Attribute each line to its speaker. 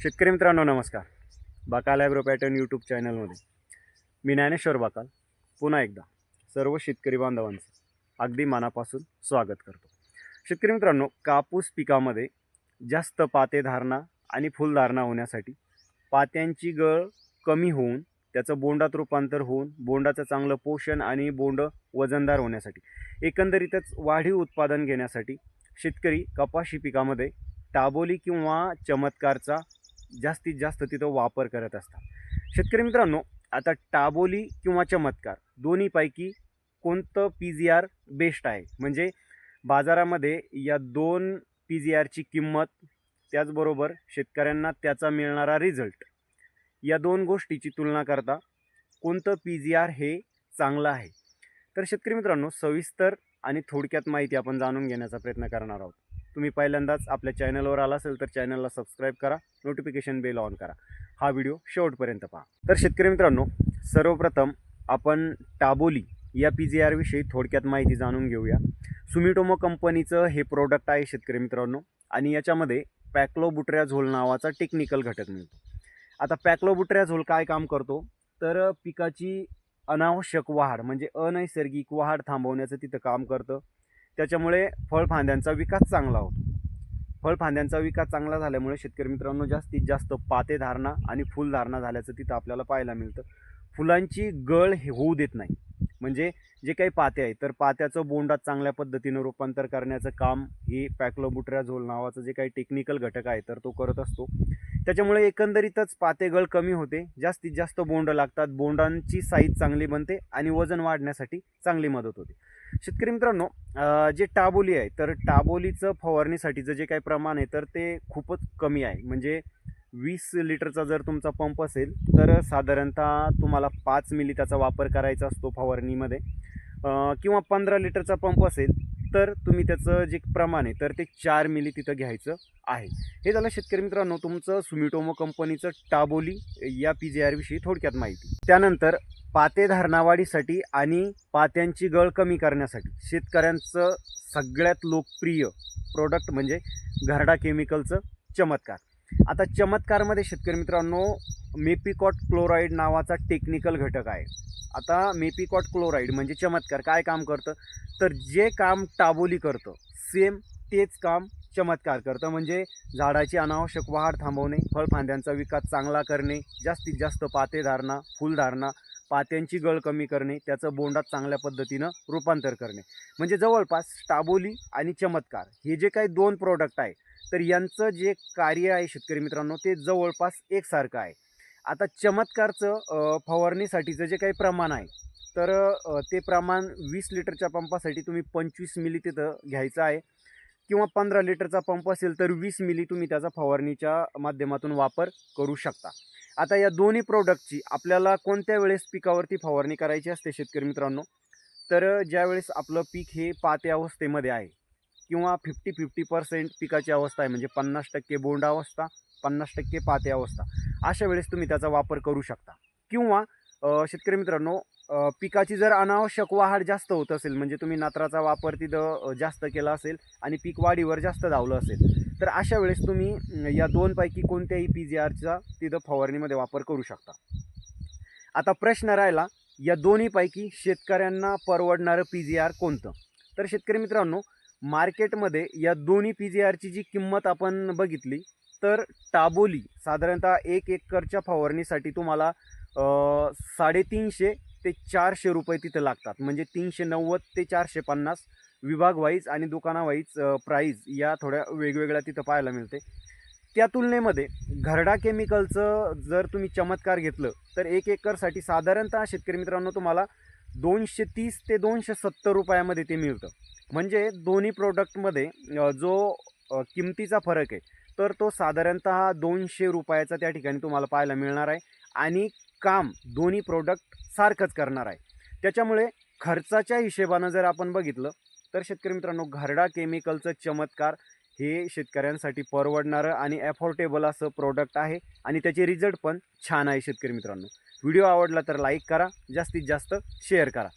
Speaker 1: शेतकरी मित्रांनो नमस्कार. बाकाल ॲग्रो पॅटर्न यूट्यूब चॅनलमध्ये मी ज्ञानेश्वर बाकाल. पुन्हा एकदा सर्व शेतकरी बांधवांचं अगदी मनापासून स्वागत करतो. शेतकरी मित्रांनो कापूस पिकामध्ये जास्त पातेधारणा आणि फुलधारणा होण्यासाठी पात्यांची गळ कमी होऊन त्याचं बोंडात रूपांतर होऊन बोंडाचं चांगलं पोषण आणि बोंड वजनदार होण्यासाठी एकंदरीतच वाढीव उत्पादन घेण्यासाठी शेतकरी कपाशी पिकामध्ये टाबोली किंवा चमत्कारचा जास्तीत जास्त तिथं वापर करत असतात. शेतकरी मित्रांनो आता टाबोली किंवा चमत्कार दोन्हीपैकी कोणतं पी जी आर बेस्ट आहे? म्हणजे बाजारामध्ये या दोन पी जी आरची किंमत त्याचबरोबर शेतकऱ्यांना त्याचा मिळणारा रिझल्ट या दोन गोष्टीची तुलना करता कोणतं पी जी आर हे चांगलं आहे? तर शेतकरी मित्रांनो सविस्तर आणि थोडक्यात माहिती आपण जाणून घेण्याचा प्रयत्न करणार आहोत. तुम्ही पहिल्यांदाच आपल्या चॅनलवर आला असेल तर चॅनलला सबस्क्राईब करा नोटिफिकेशन बेल ऑन करा. हा व्हिडिओ शेवटपर्यंत पहा. तर शेतकरी मित्रांनो सर्वप्रथम आपण टाबोली या पी जी आरविषयी थोडक्यात माहिती जाणून घेऊया. सुमिटोमो कंपनीचं हे प्रोडक्ट आहे शेतकरी मित्रांनो आणि याच्यामध्ये पॅक्लोबुट्रॅझोल नावाचा टेक्निकल घटक मिळतो. आता पॅक्लोबुट्रॅझोल काय काम करतो? तर पिकाची अनावश्यक वाढ म्हणजे अनैसर्गिक वाढ थांबवण्याचं तिथं काम करतं. त्याच्यामुळे फळफांद्यांचा विकास चांगला होतो. फळफांद्यांचा विकास चांगला झाल्यामुळे शेतकरी मित्रांनो जास्तीत जास्त पातेधारणा आणि फुलधारणा झाल्याचं तिथं आपल्याला पाहायला मिळतं. फुलांची गळ हे होऊ देत नाही. म्हणजे जे काही पाते आहे तर पात्याचं बोंडात चांगल्या पद्धतीनं रूपांतर करण्याचं काम हे पॅक्लोबुटऱ्या झोल नावाचं जे काही टेक्निकल घटक आहे तर तो करत असतो. त्याच्यामुळे एकंदरीतच पातेगळ कमी होते. जास्तीत जास्त बोंड लागतात. बोंडांची साईज चांगली बनते आणि वजन वाढण्यासाठी चांगली मदत होते. शेतकरी मित्रांनो जे टाबोली आहे तर टाबोलीचं फवारणीसाठीचं जे काही प्रमाण आहे तर ते खूपच कमी आहे. म्हणजे वीस लिटरचा जर तुमचा पंप असेल तर साधारणतः तुम्हाला पाच मिली त्याचा वापर करायचा असतो फवारणीमध्ये. किंवा पंधरा लिटरचा पंप असेल तर तुम्ही त्याचं जे प्रमाण आहे तर ते चार मिली तिथं घ्यायचं आहे. हे झालं शेतकरी मित्रांनो तुमचं सुमिटोमो कंपनीचं टाबोली या पी जे आरविषयी थोडक्यात माहिती. त्यानंतर पाते धारणावाढीसाठी आणि पात्यांची गळ कमी करण्यासाठी शेतकऱ्यांचं सगळ्यात लोकप्रिय प्रोडक्ट म्हणजे घरडा केमिकलचं चमत्कार. आता चमत्कारमध्ये शेतकरी मित्रांनो मेपिकॉट क्लोराईड नावाचा टेक्निकल घटक आहे. आता मेपिकॉट क्लोराईड म्हणजे चमत्कार. काय काम करतं? तर जे काम टाबोली करतं सेम तेच काम चमत्कार करतं. म्हणजे झाडाची अनावश्यक वाढ थांबवणे फळफांद्यांचा विकास चांगला करणे जास्तीत जास्त पातेधारणा फुलधारणा पात्यांची गळ कमी करणे त्याचं बोंडात चांगल्या पद्धतीनं रूपांतर करणे. म्हणजे जवळपास टाबोली आणि चमत्कार हे जे काही दोन प्रोडक्ट आहे तर यांचं जे कार्य आहे शेतकरी मित्रांनो ते जवळपास एकसारखं आहे. आता चमत्कारचं फवारणीसाठीचं जे काही प्रमाण आहे तर ते प्रमाण वीस लिटरच्या पंपासाठी तुम्ही पंचवीस मिली तिथं घ्यायचं आहे. किंवा पंधरा लिटरचा पंप असेल तर वीस मिली तुम्ही त्याचा फवारणीच्या माध्यमातून वापर करू शकता. आता या दोन्ही प्रोडक्टची आपल्याला कोणत्या वेळेस पिकावरती फवारणी करायची असते शेतकरी मित्रांनो? तर ज्यावेळेस आपलं पीक हे पाते अवस्थेमध्ये आहे किंवा फिफ्टी फिफ्टी पर्सेंट पिकाची अवस्था आहे म्हणजे पन्नास टक्के बोंड अवस्था पन्नास टक्के पाते अवस्था अशा वेळेस तुम्ही त्याचा वापर करू शकता. किंवा शेतकरी मित्रांनो पिकाची जर अनावश्यक वाढ जास्त होत असेल म्हणजे तुम्ही नात्राचा वापर तिथं जास्त केला असेल आणि पीक वाढीवर जास्त धावलं असेल तर अशा वेळेस तुम्ही या दोनपैकी कोणत्याही पी जी आरचा तिथं फवारणीमध्ये वापर करू शकता. आता प्रश्न राहिला या दोन्हीपैकी शेतकऱ्यांना परवडणारं पी जी आर कोणतं? तर शेतकरी मित्रांनो मार्केटमध्ये या दोन्ही पी जी आरची जी किंमत आपण बघितली तर टाबोली साधारणतः एक एकरच्या फवारणीसाठी तुम्हाला साडेतीनशे ते चारशे रुपये तिथं लागतात. म्हणजे तीनशे नव्वद ते चारशे पन्नास विभाग वाईज आणि दुकानावाईज प्राईज या थोड्या वेगवेगळ्या तिथं पाहायला मिळते. त्या तुलनेमध्ये घरडा केमिकलचं जर तुम्ही चमत्कार घेतलं तर एक एकरसाठी साधारणतः शेतकरी मित्रांनो तुम्हाला दोनशे तीस ते दोनशे सत्तर रुपयामध्ये ते मिळतं. म्हणजे दोन्ही प्रोडक्टमध्ये जो किमतीचा फरक आहे तर तो साधारणतः दोनशे रुपयाचा त्या ठिकाणी तुम्हाला पाहायला मिळणार आहे. आणि काम दोन्ही प्रोडक्ट सारखंच करणार आहे. त्याच्यामुळे खर्चाच्या हिशेबानं जर आपण बघितलं तर शेतकरी मित्रांनो घरडा केमिकलचं चमत्कार हे शेतकऱ्यांसाठी परवडणारं आणि ॲफोर्डेबल असं प्रोडक्ट आहे आणि त्याचे रिझल्ट पण छान आहे शेतकरी मित्रांनो. व्हिडिओ आवडला तर लाईक करा जास्तीत जास्त शेअर करा.